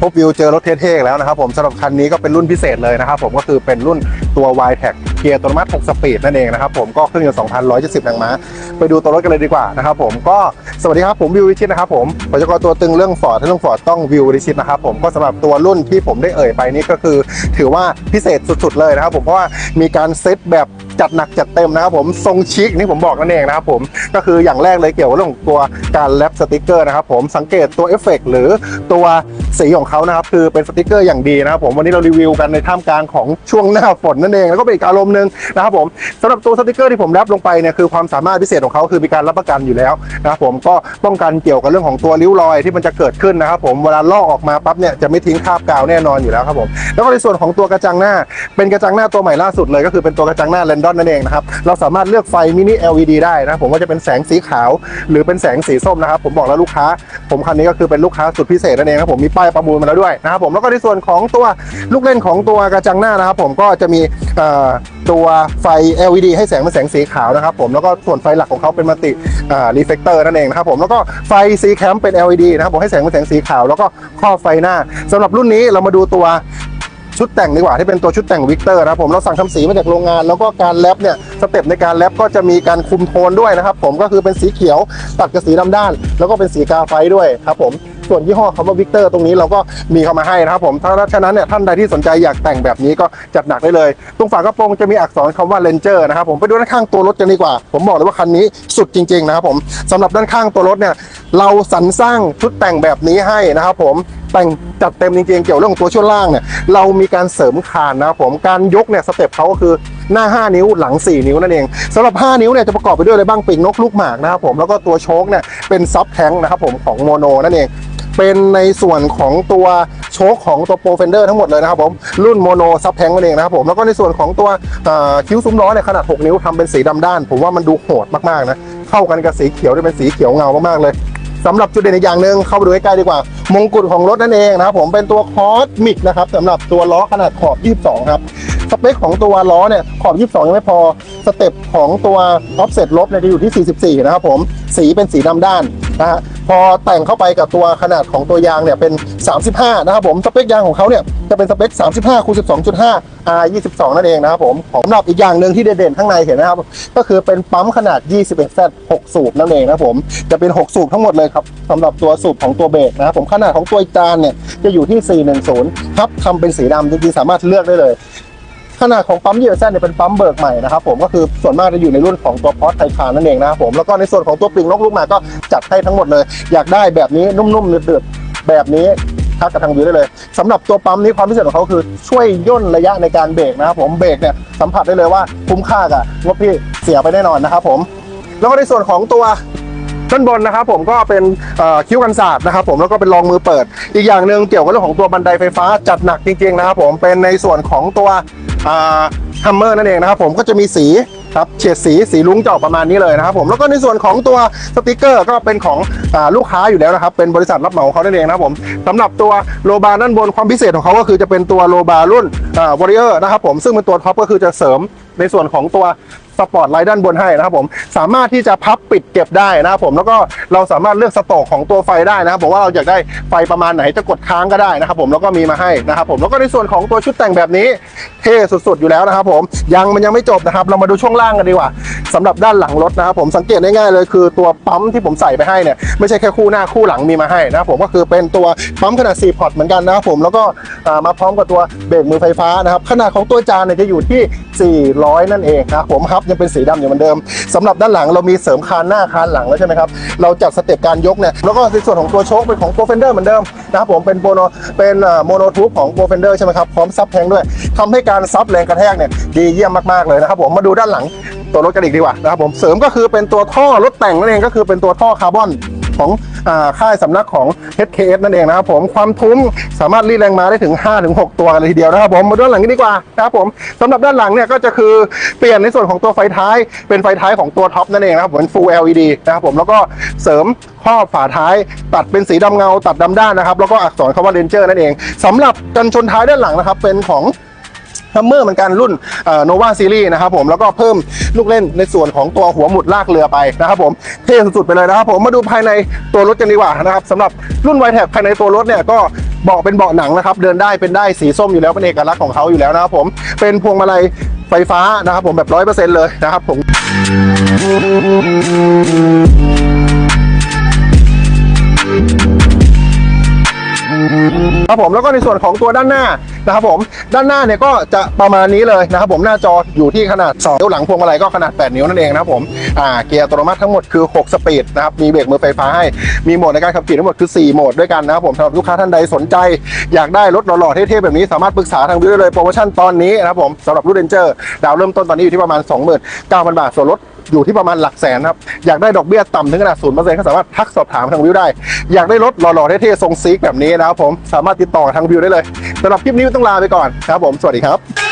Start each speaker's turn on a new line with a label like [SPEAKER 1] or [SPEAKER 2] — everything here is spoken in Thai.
[SPEAKER 1] พบวิวเจอรถเท่ๆแล้วนะครับผมสำหรับคันนี้ก็เป็นรุ่นพิเศษเลยนะครับผมก็คือเป็นรุ่นตัว y t e c เกียร์อัตโนมัติ 6 สปีดนั่นเองนะครับผมก็เครื่องยนต์2,170แรงม้า ไปดูตัวรถกันเลยดีกว่านะครับผมก็สวัสดีครับผมวิววิชิตนะครับผมปัจจุบันตัวตึงเรื่องฟอร์ดเรื่องฟอร์ดต้องวิววิชิตนะครับผมก็สำหรับตัวรุ่นที่ผมได้เอ่ยไปนี่ก็คือ ถือว่าพิเศษสุดๆเลยนะครับผมเพราะว่ามีการเซตแบบจัดหนักจัดเต็มนะครับผมทรงชิคนี่ผมบอกนั่นเองนะครับผมก็คืออย่างแรกเลยเกี่ยวกับเรื่องตัวการแรปสติกเกอร์นะครับผมสังเกตตัวเอฟเฟกหรือตัวสีของเขานะครับคือเป็นสติกเกอร์อย่างดีนะครับผมวันนี้เรารีวิวกันในท่ามกลางของช่วงหน้าฝนนั่นเองแล้วก็เป็นอีกอารมณ์หนึ่งนะครับผมสำหรับตัวสติกเกอร์ที่ผมแรปลงไปเนี่ยคือความสามารถพิเศษของเขาคือมีการรับประกันอยู่แล้วนะครับผมก็ป้องกันเกี่ยวกับเรื่องของตัวริ้วรอยที่มันจะเกิดขึ้นนะครับผมเวลาลอกออกมาปั๊บเนี่ยจะไม่ทิ้งคราบกาวแน่นอนอยู่แล้วครับผมแล้วก็ในส่วนของตัวกระจังหน้า เป็นกระจังหน้าตัวใหม่ล่าสุดเลย ก็คือเป็นตัวกระจังหน้าแรนดอนนั่นเองนะครับเราสามารถเลือกไฟมินิ LED ได้นะผมว่าจะเป็นแสงสีขาว หรือเป็นแสงสีส้มนะครับผมบอกแล้วลูกค้า ผมคันนี้ก็คือเป็นลูกค้าสุดพิเศษนั่นเองนะครับผมมีป้ายประมูลมาแล้วด้วยนะครับผมแล้วก็ในส่วนของตัวลูกเล่นของตัวกระจังหน้านะครับผมก็จะมีตัวไฟ LED ให้แสงเป็นแสงสีขาวนะครับผมแล้วก็ส่วนไฟหลักของเขาเป็นมัลติรีเฟกเตอร์นั่นเองนะครับผมแล้วก็ไฟสีแคมเป็น LED นะครับผมให้แสงเป็นแสงสีขาว แล้วก็ครอบไฟหน้าสำหรับรุ่นนี้เรามาดูตัวชุดแต่งดีกว่าที่เป็นตัวชุดแต่งวิกเตอร์นะครับผมเราสั่งทำสีมาจากโรงงาน แล้วก็การแรปเนี่ยสเต็ปในการแรปก็จะมีการคุมโทนด้วยนะครับผมก็คือเป็นสีเขียวตัดกับสีดำด้าน แล้วก็เป็นสีกาไฟด้วยครับผม ส่วนยี่ห้อคำว่าวิกเตอร์ตรงนี้เราก็มีเข้ามาให้นะครับผมถ้าฉะนั้นเนี่ยท่านใดที่สนใจอยากแต่งแบบนี้ก็จัดหนักได้เลย ตรงฝากระโปรงจะมีอักษรคำว่าเลนเจอร์นะครับผมไปดูด้านข้างตัวรถกันดีกว่า ผมบอกเลยว่าคันนี้สุดจริงๆนะครับผมสำหรับด้านข้างตัวรถเนี่ยเราสรรสร้างชุดแต่งแบบนี้ให้นะครับผมแต่งจัดเต็มจริงๆเกี่ยวเรื่องตัวช่วงล่างเนี่ยเรามีการเสริมคานนะครับผมการยกเนี่ยสเต็ปเขาก็คือหน้า 5 นิ้วหลัง 4 นิ้วนั่นเองสำหรับ 5 นิ้วเนี่ยจะประกอบไปด้วยอะไรบ้างปีกนกลูกหมากนะครับผมแล้วก็ตัวโชคเนี่ยเป็นซับแทงนะครับผมของโมโนนั่นเอง เป็นในส่วนของตัวโชคของตัวโปรเฟนเดอร์ทั้งหมดเลยนะครับผมรุ่นโมโนซับแทงนั่นเองนะครับผมแล้วก็ในส่วนของตัวคิ้วซุ้มล้อเนี่ยขนาด 6 นิ้วทำเป็นสีดำด้าน ผมว่ามันดูโหดมากๆนะเข้ากันกับสีเขียวที่เป็นสีเขียวเงามากๆเลยสำหรับจุดเด่นอีกอย่างหนึ่งเข้าไปดูใกล้ๆดีกว่า มงกุฎของรถนั่นเองนะครับผมเป็นตัวคอสมิกนะครับสำหรับตัวล้อขนาดขอบ 22 ครับสเปคของตัวล้อเนี่ยขอบ 22 ยังไม่พอ สเต็ปของตัวออฟเซ็ตลบเนี่ยจะอยู่ที่ 44 นะครับผม สีเป็นสีดำด้าน นะฮะพอแต่งเข้าไปกับตัวขนาดของตัวยางเนี่ยเป็น 35 นะครับผมสเปคยางของเขาเนี่ยจะเป็นสเปค 35คูณ12.5 R 22นั่นเองนะครับผมสำหรับอีกอย่างหนึ่งที่เด่นๆข้างในเห็นนะครับ ก็คือเป็นปั๊มขนาด 21 Z 6 สูบนั่นเองนะครับผมจะเป็น 6 สูบทั้งหมดเลยครับสำหรับตัวสูบของตัวเบรกนะครับผมขนาดของตัวจานเนี่ยจะอยู่ที่ 410ครับทำเป็นสีดำจริงๆสามารถเลือกได้เลย ขนาดของปั๊มเยอร์แซนเนี่ยเป็นปั๊มเบิกใหม่นะครับผมก็คือส่วนมากจะอยู่ในรุ่นของตัวพอสไทคานนั่นเองนะครับผมแล้วก็ในส่วนของตัวปิงนกลูกหมากก็จัดให้ทั้งหมดเลย อยากได้แบบนี้นุ่มๆเดือดๆแบบนี้ทักกับทางวิวได้เลยสำหรับตัวปั๊มนี้ความพิเศษของเขาคือช่วยย่นระยะในการเบรกนะครับผมเบรกเนี่ยสัมผัสได้เลยว่าคุ้มค่ากับงบที่เสียไปแน่นอนนะครับผมแล้วก็ในส่วนของตัวด้านบนนะครับผมก็เป็นคิ้วกันศาสตร์นะครับผมแล้วก็เป็นรองมือเปิด อีกอย่างหนึ่งเกี่ยวกับเรื่องของตัวบันไดไฟฟ้าจัดหนักจริงๆนะครับผมเป็นในส่วนของตัว ฮัมเมอร์นั่นเองนะครับผมก็จะมีสีครับเฉดสีสีลุ้งจะออกประมาณนี้เลยนะครับผมแล้วก็ในส่วนของตัวสติกเกอร์ก็เป็นของอลูกค้าอยู่แล้วนะครับเป็นบริษัทรับเหมาของเขานั่นเองนะครับผมสำหรับตัวโลบาร์ด้านบนความพิเศษของเขาก็คือจะเป็นตัวโลบาร์รุ่นวอริเออร์นะครับผมซึ่งเป็นตัวท็อปก็คือจะเสริมในส่วนของตัว สปอร์ตไลท์ด้านบนให้นะครับผมสามารถที่จะพับปิดเก็บได้นะครับผมแล้วก็เราสามารถเลือกสโตรกของตัวไฟได้นะครับบอกว่าเราอยากได้ไฟประมาณไหนจะกดค้างก็ได้นะครับผมแล้วก็มีมาให้นะครับผมแล้วก็ในส่วนของตัวชุดแต่งแบบนี้เท่สุดๆอยู่แล้วนะครับผมยังมันยังไม่จบนะครับ เรามาดูช่วงล่างกันดีกว่าสำหรับด้านหลังรถนะครับผมสังเกตได้ง่ายเลยคือตัวปั๊มที่ผมใส่ไปให้เนี่ยไม่ใช่แค่คู่หน้าคู่หลังมีมาให้นะครับผมก็คือเป็นตัวปั๊มขนาด 4 พอร์ตเหมือนกันนะครับผมแล้วก็มาพร้อมกับตัวเบรกมือไฟฟ้านะครับขนาดของตัวจานเนี่ยจะอยู่ที่ 400 นั่นเองนะครับผมครับยังเป็นสีดำอยู่เหมือนเดิมสำหรับด้านหลังเรามีเสริมคานหน้าคานหลังแล้วใช่ไหมครับเราจัดสเต็ปการยกเนี่ยแล้วก็ในส่วนของตัวโชคเป็นของโปรเฟนเดอร์เหมือนเดิมนะครับผมเป็นโมโนเป็นโมโนทูบของโปรเฟนเดอร์ใช่ไหมครับพร้อมซับแทงด้วยทำให้การซับแรงกระแทกเนี่ยดีเยี่ยมมากๆเลยนะครับผมมาดูด้านหลังตัวรถกันอีกดีกว่านะครับผมเสริมก็คือเป็นตัวท่อรถแต่งนั่นเองก็คือเป็นตัวท่อคาร์บอน ของอค่ายสำนักของ HKS นั่นเองนะครับผมความทุ้มสามารถรีดแรงมาได้ถึง 5-6 ตัวกันเลยทีเดียวนะครับผมมาด้านหลังกันดีกว่านะครับผมสำหรับด้านหลังเนี่ยก็จะคือเปลี่ยนในส่วนของตัวไฟท้าย เป็นไฟท้ายของตัวท็อปนั่นเองนะครับผมเป็น Full LED นะครับผมแล้วก็เสริมครอบฝาท้ายตัดเป็นสีดำเงาตัดดำด้านนะครับแล้วก็อักษรคำว่า Ranger นั่นเองสำหรับกันชนท้ายด้านหลังนะครับเป็นของ ฮัมเมอร์เหมือนกันรุ่นโนวาซีรีส์นะครับผมแล้วก็เพิ่มลูกเล่นในส่วนของตัวหัวหมุดลากเรือไปนะครับผมเท่สุดๆไปเลยนะครับผมมาดูภายในตัวรถกันดีกว่านะครับสำหรับรุ่นไวแท็ภายในตัวรถเนี่ยก็เบาะเป็นเบาะหนังนะครับเดินได้เป็นได้สีส้มอยู่แล้วเป็นเอกลักษณ์ของเขาอยู่แล้วนะครับผมเป็นพวงมาลัยไฟฟ้านะครับผมแบบร้อยเปอร์เซ็นต์เลยนะครับผม ครับผมแล้วก็ในส่วนของตัวด้านหน้านะครับผมด้านหน้าเนี่ยก็จะประมาณนี้เลยนะครับผมหน้าจออยู่ที่ขนาด2นิ้วหลังพวงมาลัยก็ขนาด 8 นิ้วนั่นเองนะครับผมอ่าเกียร์อัตโนมัติทั้งหมดคือ 6 สปีดนะครับมีเบรกมือไฟฟ้าให้มีโหมดในการขับขี่ทั้งหมดคือ 4 โหมดด้วยกันนะครับผมสำหรับลูกค้าท่านใดสนใจ อยากได้รถหล่อๆเท่ๆแบบนี้สามารถปรึกษาทางวิวได้เลยโปรโมชั่นตอนนี้นะครับผมสำหรับรุ่นเรนเจอร์ดาวเริ่มต้นตอนนี้อยู่ที่ประมาณ 29,000 บาทส่วนลด อยู่ที่ประมาณหลักแสนครับ อยากได้ดอกเบี้ยต่ำถึงขนาดศูนย์เปอร์เซ็นต์ก็สามารถทักสอบถามทางวิวได้ อยากได้รถหล่อๆเท่ๆทรงซีกแบบนี้นะครับผมสามารถติดต่อทางวิวได้เลยสำหรับคลิปนี้ต้องลาไปก่อนครับผมสวัสดีครับ